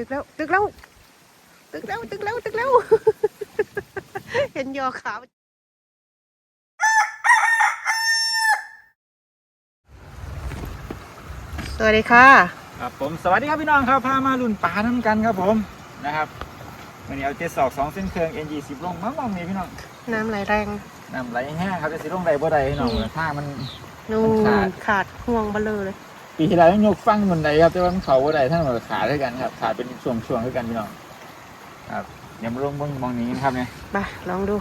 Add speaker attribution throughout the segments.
Speaker 1: ตึกแล้ว ตึกแล้ว ตึกแล้ว ตึกแล้ว ตึกแล้ว เห็นยอขาวสวัสดีค่ะ
Speaker 2: ครับผมสวัสดีครับพี่น้องครับพามาลุ่นปลาน้ำกันครับผมนะครับวันนี้เอาเจ็ดศอกสองเส้นเครื่อง N20 ลงมามองนี่พี่น้อง
Speaker 1: น้ำไหลแรง
Speaker 2: น้ำไหลแห้งครับจะสิลงใดบ่ใดพี่น้อง
Speaker 1: อืม
Speaker 2: ถ้ามัน
Speaker 1: นู่
Speaker 2: มันขาด
Speaker 1: นขาดห่วงเบลอเลย
Speaker 2: ปีที่แล้วยังยกฟังบนใดครับแต่ว่ามันเขาบ่ใดท่านมันขาดด้วยกันครับ ขาดเป็นช่วงๆด้วยกันพี่น้องครับเดี๋ยวมาลงเบงมองนี้นะครับเนี่ย
Speaker 1: ไปลองดู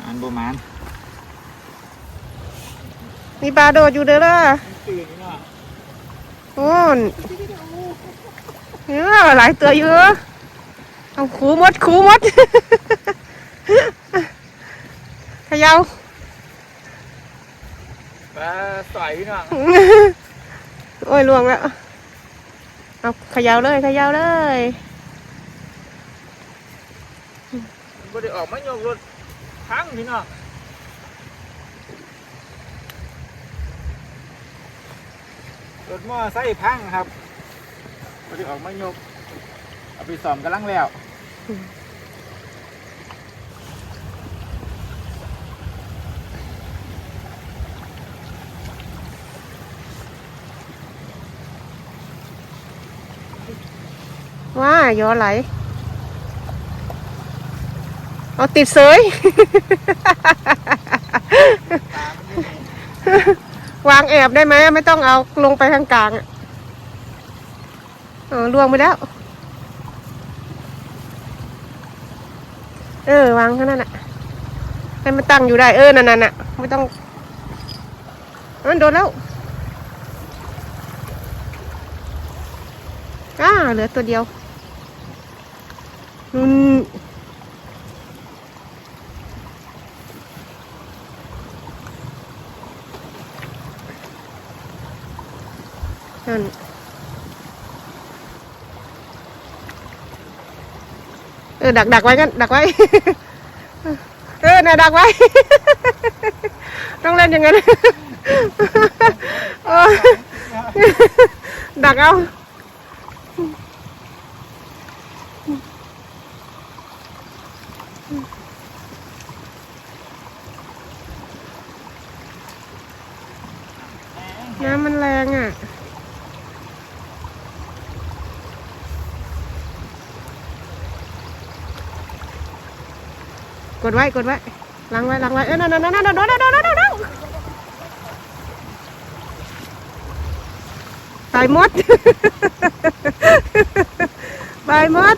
Speaker 2: อันโบมาน
Speaker 1: มีปลาโดดอยู่เด้อล่ะ
Speaker 2: ตื่นพี่น้อง
Speaker 1: โอ้นเนี่ยหลายตัวอยู่เอาขูมดขูมดเขยาว
Speaker 2: ปลาสอยพี่น้อง
Speaker 1: โอ้ยลวงแล้ว เอาขยาวเลยขยาวเลย
Speaker 2: บ่ได้ออกมายกรถพังพี่น้องรถมอไซค์พังครับบ่ได้ออกมายก เอาไปซ่อมกำลังแล้ว
Speaker 1: ว้ายอไหล เอาติดเสยวางแอบได้ไหมไม่ต้องเอาลงไปข้างกลางอะเออล่วงไปแล้ว เออ วางแค่นั้นน่ะ ให้มันตั้งอยู่ได้ เออ นั่นน่ะ ไม่ต้องเออโดนแล้วอ่าเหลือตัวเดียว นุ่นนั่นเออดักดักไว้กันดักไว้ เออน่ะดักไว้ ต้องเล่นอย่างนั้นเออดักเอา ดไว้กดไว้ล้างไว้ล้างไว้เอ้นั่นนั่นนั่นนั่นนั่นนั่นนั่นตายมดตายมด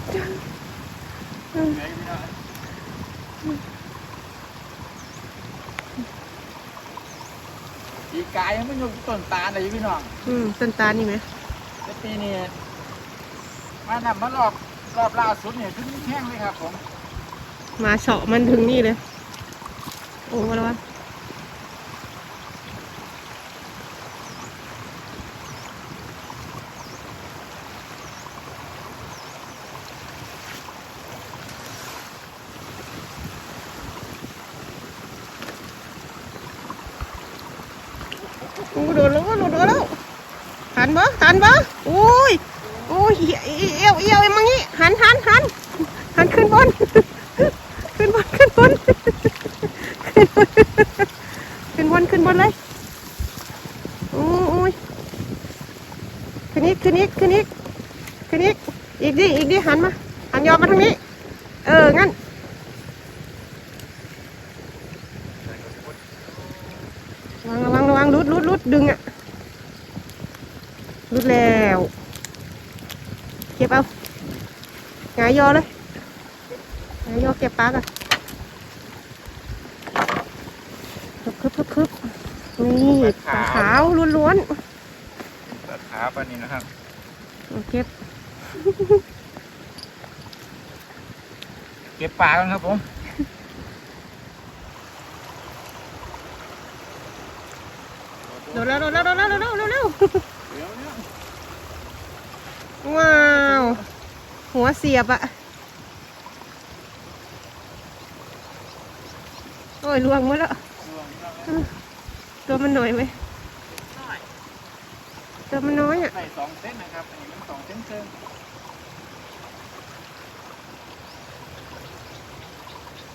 Speaker 2: ปีกายังไม่ยกต้นตาลเลยพี่น้อง
Speaker 1: อืมต้นตาลนี่ไหม
Speaker 2: ปีนี้มาหนับมาหลอกรอบล่าสุดเนี่ยขึ้นแข้งเลยครับผม
Speaker 1: มาเฉาะมันถึงนี่เลย โอ้มาแล้ววะโดนแล้วโดนแล้วหันบ่หันบ่โอ้ยโอ้ยเอียวเอียวเอวมังงี้หันหันหันขึ้นบน ขึ้นบนขึ้นบนขึ้นบนขึ้นบนเลยโอ้ยขึ้นอีกขึ้นอีกขึ้นอีกขึ้นอีกอีกดิอีกดิหันมาหันยอมมาทางนี้ เอองั้น ระวังระวังระวังรุดรุดรุดดึงอะรุดแล้วเก็บเอาหงายยอเลยหงายยอเก็บปลากันคึบคึบคึบคึบนี่ปลาขาวล้วน
Speaker 2: ตัดขาปานนี้นะครับ
Speaker 1: ๆเอาเก็บ
Speaker 2: เก็บปลากันครับผม เสี
Speaker 1: ยบอะโอ้ยลวงมาแล้วตัวมันหน่อยไหมตัวมันน้อยอะ
Speaker 2: ใส่สองเส้นนะครับอันนี้มันสองเส้นเชิง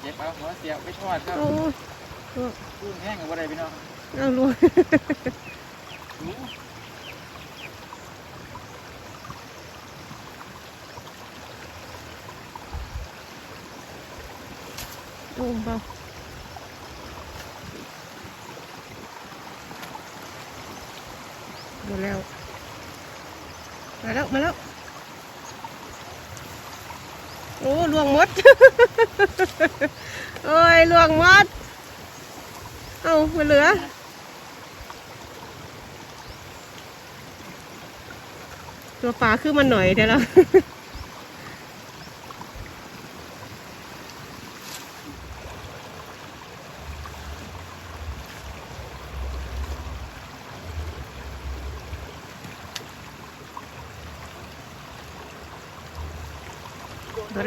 Speaker 2: เจ็บเอาหัวเสียบไปทอดครับกุ้งแห้งกับอะไรพี่น้อง
Speaker 1: เอาลวง โอ้เบามาแล้ว มาแล้ว มาแล้ว โอ้ลวงมด โอ้ยลวงมด เอามาเหลือตัวปลาขึ้นมาหน่อยเดี๋ยวเรา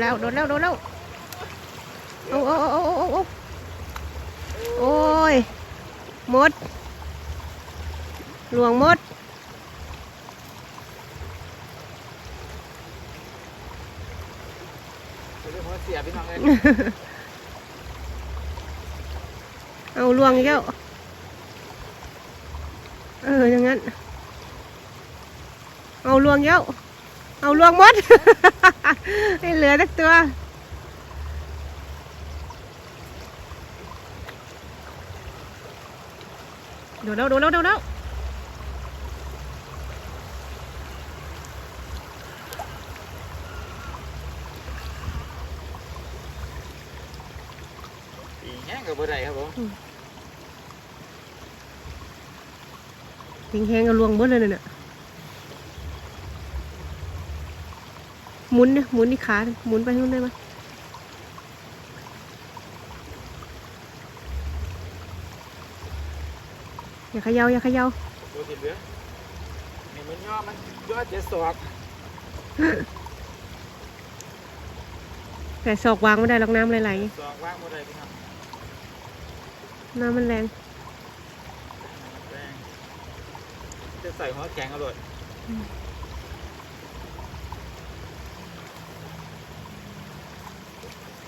Speaker 1: แล้วโดนแล้วโดนแล้วโอ้โอ้โอ้โอ้โอ้โอ้โอ้ยมดหลวงมด
Speaker 2: เดี๋ยวหัวเสียบพี่น้องเลย
Speaker 1: เอาลวงอีกแล้วเอออย่างนั้น เอาลวงอีกแล้ว เอาลวงมด ให้เหลือสักตัวโดดแล้วโดดแล้วโดดแล้ว
Speaker 2: ปีแห้งกับอะไรครับผม
Speaker 1: ทิ้งแห้งเอาลวงมดเลยน่ะ หมุนเนี่ยหมุนที่ขาหมุนไปข้างนู้นได้ไหมอย่าเขยาอย่าเขยา
Speaker 2: ตัวติดเหลือนี่มันย่อมันย่อเจ็ดศอก
Speaker 1: แต่ศอกวางไม่ได้หรอกน้ำไหล
Speaker 2: ศอกว่างหมดเลยพี่น้อง
Speaker 1: ๆน้ำมันแรง
Speaker 2: แรง จะใส่หัวแข็งอร่อยหลอกกับติดแล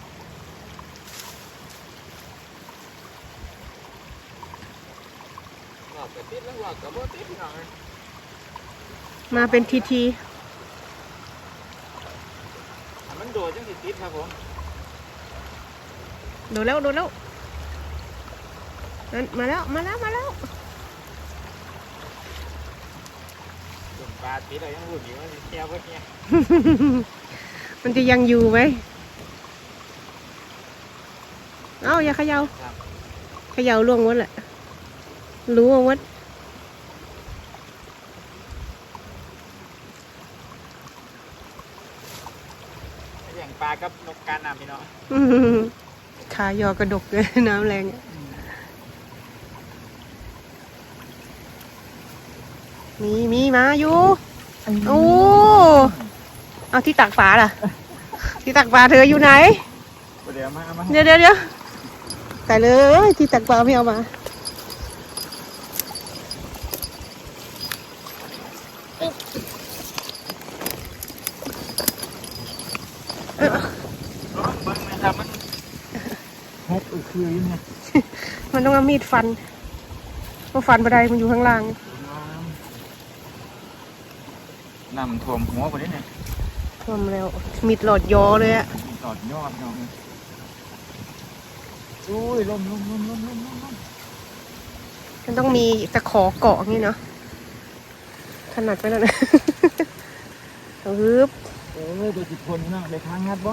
Speaker 2: ้วหลอกกับโบติดพี่น้องเลย
Speaker 1: มาเป็นทีที
Speaker 2: มันโดดจังสิติดครับผม
Speaker 1: โดนแล้วโดนแล้วนั่นมาแล้วมาแล้วมาแล้ว
Speaker 2: ส่วนปลาติดอะไรยังหุ่นอยู่ว่าเที่ยวเพื่อเนี่ย
Speaker 1: มันจะยังอยู่ไหมเอ้าอย่าเขยาเขย่าล่วงหมดแหละ รู้ว่าวัด
Speaker 2: อย่างปลากับนกกาน้ำพี่น้อง
Speaker 1: อื้อหือขายอกระดกเลยน้ำแรงมีมีมาอยู่โอ้เอาที่ตักฝาล่ะ ที่ตักฝาเธออยู่ไหน
Speaker 2: เดี๋ยวมามา
Speaker 1: เดี๋ยวเดี๋ยวเดี๋ยวแต่เลยที่ตักปลาไม่เอามาเออ
Speaker 2: ร้องเบิ้งนะครับมันฮกอือคืออยู่เนี่ย
Speaker 1: มันต้อง เอามีดฟันเพราะฟันบันไดมันอยู่ข้างล่าง
Speaker 2: น้ำท่วมหัวกว่านี้เนี่ย
Speaker 1: ทำแล้ว มีดหลอดยอเลยอะ
Speaker 2: ตอดยอดพี่น้องเลยอุ้ยลมลมลมลมลมลมลม
Speaker 1: มันต้องมีตะขอเกาะอย่างนี้เนาะถนัดไปแล้วนะเอาฮึบ
Speaker 2: เออตัวจิตคนพี่น้องเลยค้างงัดบ่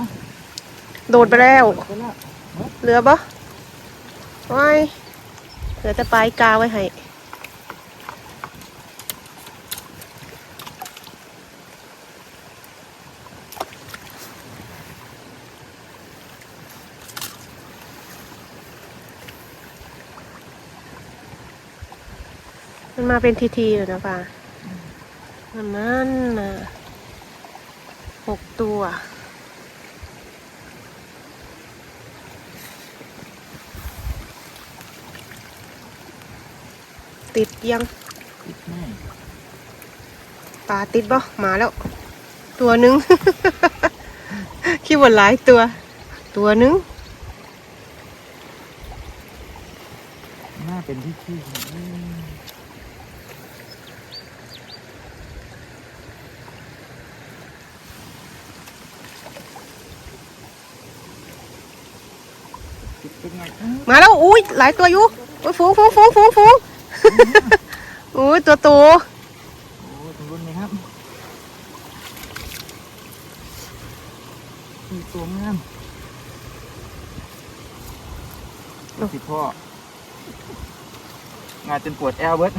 Speaker 1: โดดไปแล้ว
Speaker 2: ไปแล้ว
Speaker 1: เหลือปะไว้ เหลือแต่ปลายกาไว้ให้มันมาเป็นทีทีอยู่นะป่าอันนั้นนะหกตัว ติดยังปลาติดบ่มาแล้ว ตัวนึงคิดว่าหลายตัว ตัวนึง
Speaker 2: น่าเป็นที่ขี้
Speaker 1: มาแล้ว อุ้ยหลายตัวอยู่ฟูฟูฟูฟูฟู อุ้ยตัวโต
Speaker 2: โอ้ตรงรุ่นนี้ครับมีตัวงามสิพ่องานจนปวดแอลเบิร์ด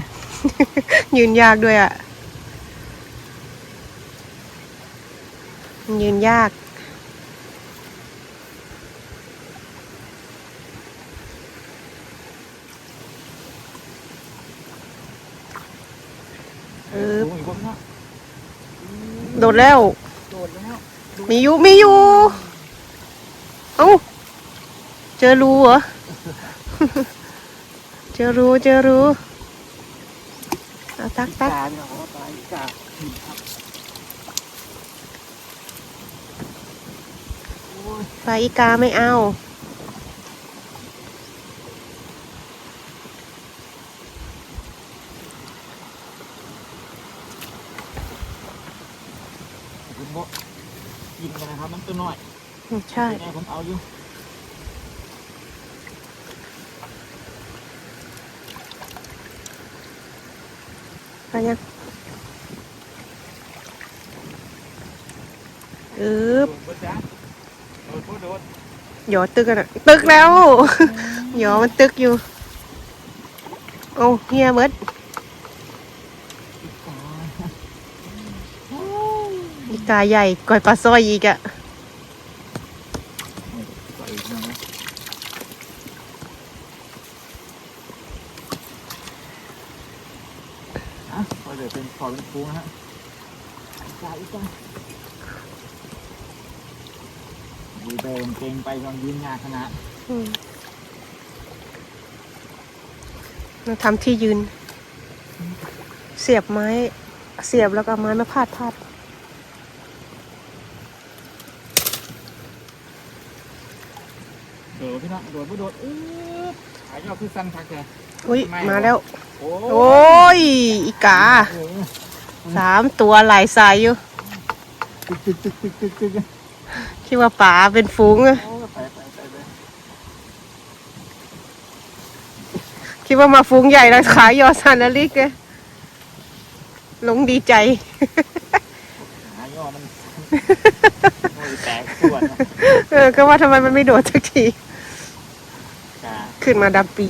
Speaker 1: ยืนยากด้วยอะ ยืนยาก เออ
Speaker 2: โอ้ยคนละ
Speaker 1: โดดแล้ว
Speaker 2: โดดแล้ว
Speaker 1: มีอยู่มีอยู่เอ้าเจอรูเหรอ เจอรูเจอรูเอาตักตัก
Speaker 2: ตาเนี่ยโอ้ตายกาหินครับโอ้ย
Speaker 1: ปลาอีกาไม่เอา
Speaker 2: คุณโบกินกันนะครับมัน ตัวน้อย
Speaker 1: อืมใช่
Speaker 2: ยังไงผมเอาอยู่
Speaker 1: ไปยังเออ
Speaker 2: โดดบ่จ๊ะโดดบ่โดด
Speaker 1: หยอตึกกันอะตึกแล้วหยอมันตึกอยู่ โอ้เฮียเบิด
Speaker 2: อีกตา
Speaker 1: อีกาใหญ่ก่อยปลาซอยอีกอะ
Speaker 2: ปล่อยอีกหน่อยนะอะพอเดี๋ยวเป็นขอเป็นฟูนะฮะอีกตาอีกตาดูเดินเก่งไปลองยืนงานขนาด
Speaker 1: อืมเราทำที่ยืน เสียบไม้ เสียบแล้วก็เอาไม้มาพาดพาด
Speaker 2: โดดพี่น้องโดดบ่โดดอื้อหายยอดคือสั้นพักเลย
Speaker 1: อุ้ย มาแล้ว
Speaker 2: โอ้
Speaker 1: โอ้ย อีกา
Speaker 2: เออ
Speaker 1: สามตัวหลายสายอยู่
Speaker 2: ตึกตึกตึกตึกตึกตึก
Speaker 1: คิดว่าป่าเป็นฝูงอะ
Speaker 2: โอ้ไปไปไปไป
Speaker 1: คิดว่ามาฝูงใหญ่แล้วขายยอซานาลิกไงหลงดีใจ
Speaker 2: หายอดมันโอ้ยแตกส่วนนะ
Speaker 1: เออ ก็ว่าทำไมมันไม่โดดสักที
Speaker 2: กา
Speaker 1: ขึ้นมาดับปี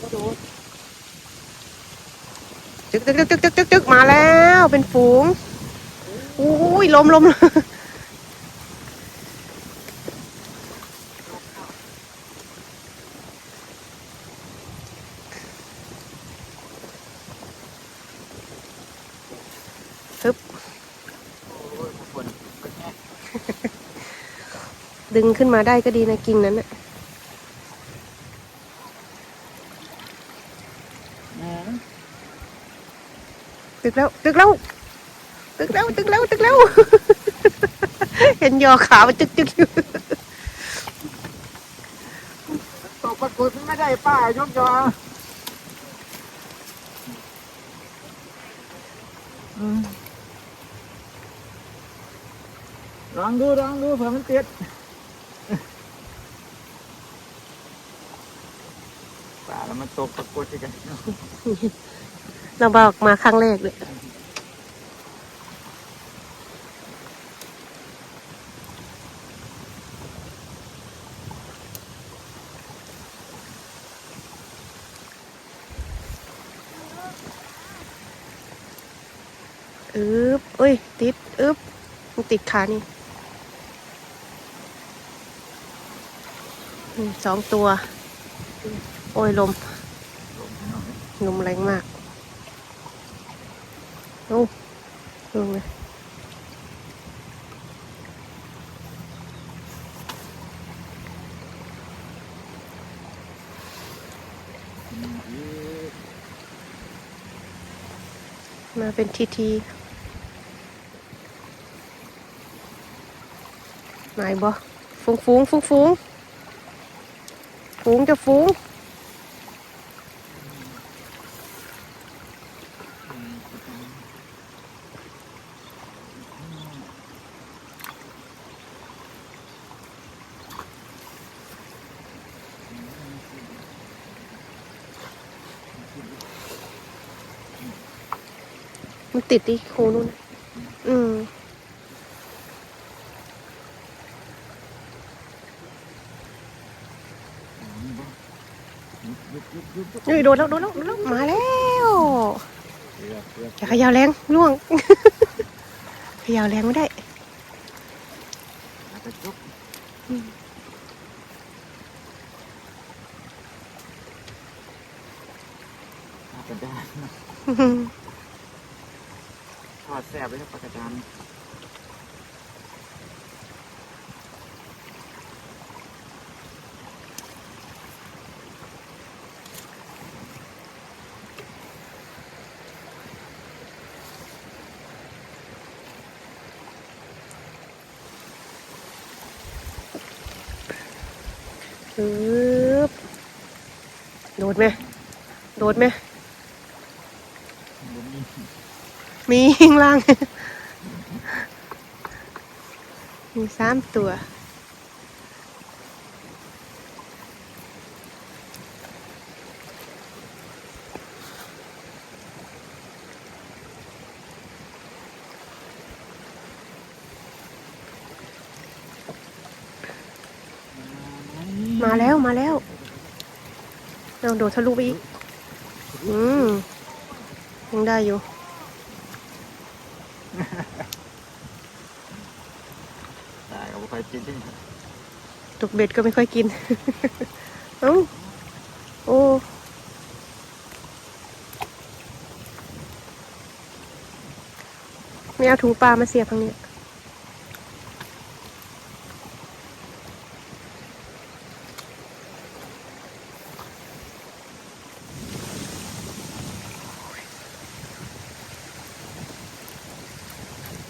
Speaker 2: ก็โดด
Speaker 1: จึกจึกจึกจึกจึกจึกจึกมาแล้วเป็นฝูงอุ้ยลมลมฮึบดึงขึ้นมาได้ก็ดีนะกิ่งนั้นอะ
Speaker 2: แหม
Speaker 1: ตึ กแล้ว ตึกแล้ว ตึกแล้ว ตึกแล้ว ตึกแล้ว เห็นยอขามันตึกตึกอยู่
Speaker 2: ตกปรากฏไม่ได้ป้ายกยอลองดูลองดูเผื่อมันติดป่าแล้วมันตกปรากฏอีกกัน
Speaker 1: เราบอกมาครั้งแรกเลยอึบเอ้ย ติดอึบมันติดขานี่สองตัว โอ้ย ลม ลมแรงมาก โอ้ลงเลยมาเป็นทีทีไหนบ่ฟุ้งฟุ้งฟุ้งฟุ้งฝูงจะฝูง มันติดที่โคนนู่นน่ะอืม นี่โดนแล้วโดนแล้วโดนแล้วมาแล้ว
Speaker 2: เรือเรือ
Speaker 1: อย่าเขยาวแรงล่วง เขยาวแรงไม่ได้
Speaker 2: ไปจุ๊บ
Speaker 1: อืม
Speaker 2: ปลากระดานท อดแซ่บเลยครับปลากระดาน
Speaker 1: ปึ๊บโดดไหมโดดไหม
Speaker 2: บ่มี
Speaker 1: มีข้างล่าง มีสามตัว มาแล้วมาแล้วเราโดดทะลุไปอีก อืมยังได้อยู่
Speaker 2: ตาย กับไปกินที่
Speaker 1: ตกเบ็ดก็ไม่ค่อยกิน เอ้า โอ้ไม่เอาถุงปลามาเสียบทางนี้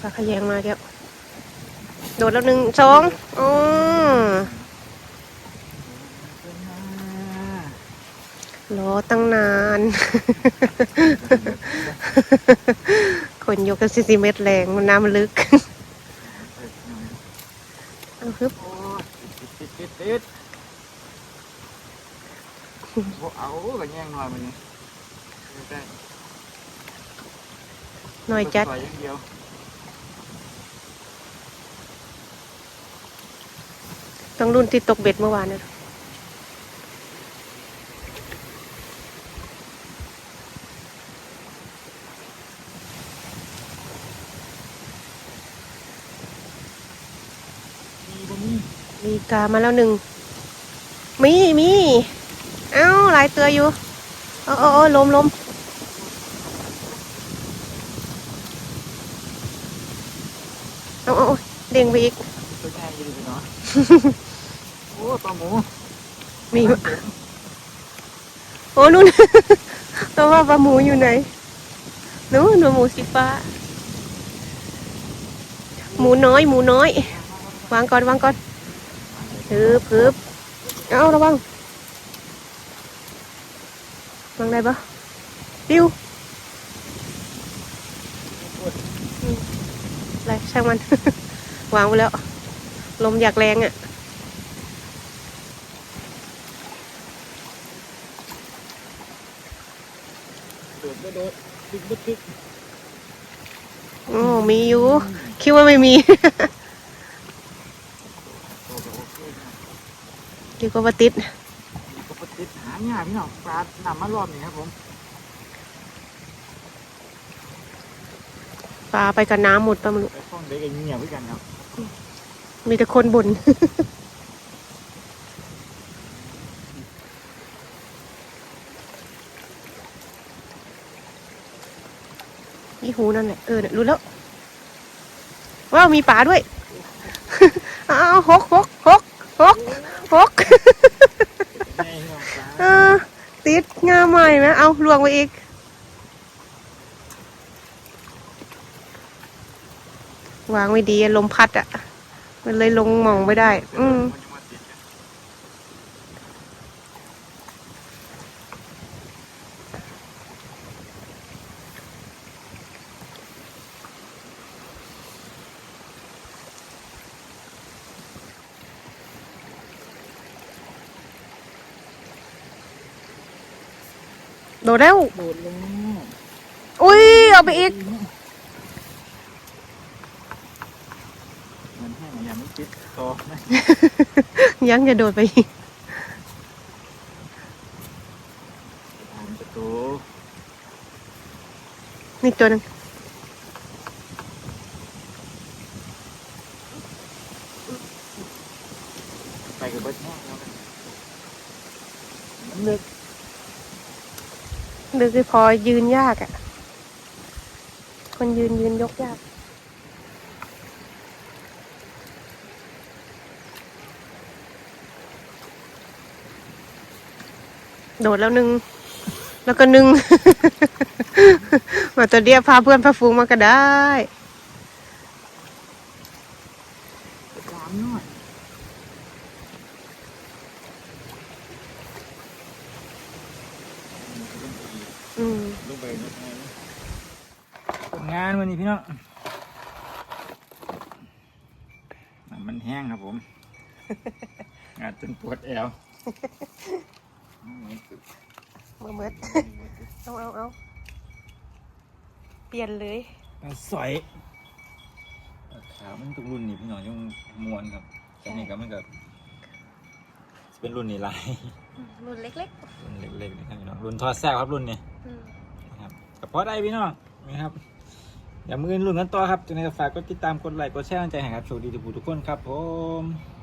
Speaker 1: ปลาขยงมาแก้ว โดดแล้วหนึ่งสองอ๋อรอตั้งนาน คนยกกันสิเมตรแรงมันน้ำมันลึกเอาฮึบ
Speaker 2: โอ้ยติดติดติดติดบ่เอาก็แย่งหน่อยมันนี่ได้
Speaker 1: หน่อยจัด
Speaker 2: ซอยอย่างเดียว
Speaker 1: ต้องรุ่นที่ตกเบ็ดเมื่อวานนะ
Speaker 2: มีบ่มี
Speaker 1: มีกามาแล้วหนึ่ง มีมี เอ้าหลายตัวอยู่โอ้โอ้โอ้ลมลมเอาเอาเอาเด้งไปอีก
Speaker 2: ตัวใหญ่อยู่ดีเนาะ โอ้ปลาหมู
Speaker 1: มีโอ้นู่น ตัวว่าปลาหมูอยู่ไหนนู้นหนูหมูสีฟ้า หมูน้อย หมูน้อย วางก่อนวางก่อนฮึบฮึบเอาระวังวางได้ปะปิ้วอืมอะไรช่างมัน วางไปแล้ว ลมอยากแรงอะ
Speaker 2: โดดบ่โดดตึกบ่ตึก
Speaker 1: โอ้มีอยู่ คิดว่าไม่มี
Speaker 2: โอ้โหโอเคนะ
Speaker 1: คิดว่าบ่ติด
Speaker 2: ก็บ่ติดหางยากพี่น้องปลาหนำมารอบนี้ครับผม
Speaker 1: ปลาไปกับน้ำหมดปลาหมึก
Speaker 2: ไปฟ้องเด็กไอ้เงียบด้วยกันครับ
Speaker 1: มีแต่คนบ่น นี่หูนั่นแหละเออน่ะรู้แล้วว้าวมีปลาด้วยอ้าวหกหกหกหกหกเออติดงาใหม่ไหมเอาลวงไปอีกวางไม่ดีลมพัดอะ มันเลยลงมองไม่ได้ อืม
Speaker 2: นยังมาติดกัน
Speaker 1: โดดแล้ว
Speaker 2: โดดลง
Speaker 1: อุ้ยเอาไปอีก
Speaker 2: มันแห้งอย่างไม่คิดต่อนะ
Speaker 1: ยังจะโดดไปอีก
Speaker 2: ตามประตู
Speaker 1: นี่ตัวหนึง
Speaker 2: ไปกับเบิร์ดแห้งแล้วกันมันลึก
Speaker 1: ดึกคือพอยืนยากอะ่ะ คนยืนยืนยกยากโดดแล้วหนึ่งแล้วก็หนึ่งมาตัวเดียวพาเพื่อนพาฟูงมาก็ได้
Speaker 2: สามหน่อย
Speaker 1: อืม
Speaker 2: ลงไปลงไปผลงานวันนี้พี่น้องน้ำมันแห้งครับผม งานจนปวดแอว
Speaker 1: เมื่อเมื่อเอาเอาเอาเปลี่ยนเลย
Speaker 2: สอยขามันตุกรุ่นนี่พี่น้องยังมวนครับแต่นี่ก็มันก็เป็นรุ่นนี่ลาย
Speaker 1: รุ่นเล็ก
Speaker 2: รุ่นเล็กๆนะครับพี่น้องรุ่นทอดแซ่บครับรุ่นนี้
Speaker 1: ๆอืม
Speaker 2: นะครับกับพอได้พี่น้องนะครับอย่ามืออนรุ่นกันต่อครับจังไงก็ฝากกดติดตามกดไลค์กดแชร์กำลังใจให้ครับโชคดีทุกผู้ทุกคนครับผม